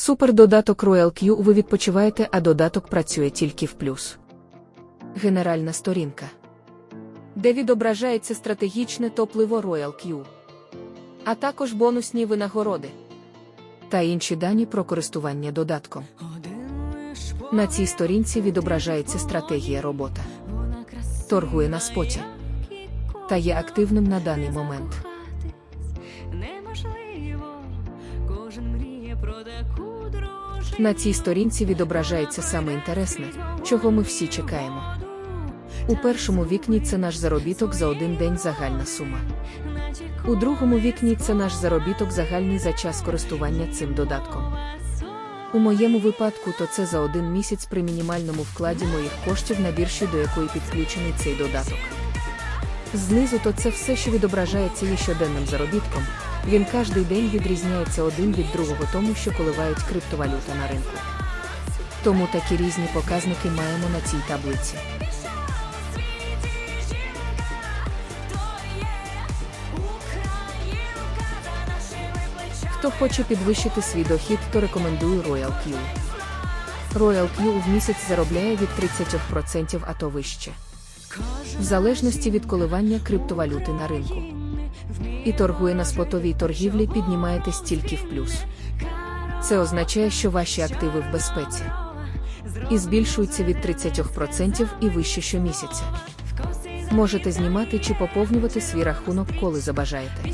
Супер додаток Royal Q ви відпочиваєте, а додаток працює тільки в плюс. Генеральна сторінка. Де відображається стратегічне топливо Royal Q. А також бонусні винагороди. Та інші дані про користування додатком. На цій сторінці відображається стратегія робота. Торгує на споті. Та є активним на даний момент. На цій сторінці відображається саме інтересне, чого ми всі чекаємо. У першому вікні це наш заробіток за один день загальна сума. У другому вікні це наш заробіток загальний за час користування цим додатком. У моєму випадку то це за один місяць при мінімальному вкладі моїх коштів на біржі, до якої підключений цей додаток. Знизу то це все, що відображається є щоденним заробітком. Він кожний день відрізняється один від другого тому, що коливають криптовалюта на ринку. Тому такі різні показники маємо на цій таблиці. Хто хоче підвищити свій дохід, то рекомендую Royal Q. Royal Q в місяць заробляє від 30%, а то вище. В залежності від коливання криптовалюти на ринку. І торгує на спотовій торгівлі піднімаєтесь тільки в плюс. Це означає, що ваші активи в безпеці. І збільшуються від 30% і вище щомісяця. Можете знімати чи поповнювати свій рахунок, коли забажаєте.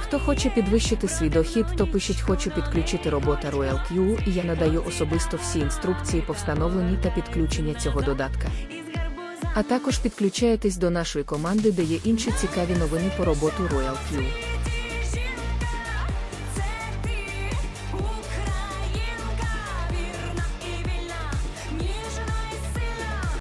Хто хоче підвищити свій дохід, то пишіть хочу підключити робота Royal і я надаю особисто всі інструкції по встановленні та підключення цього додатка. А також підключаєтесь до нашої команди, де є інші цікаві новини по роботу Royal Q.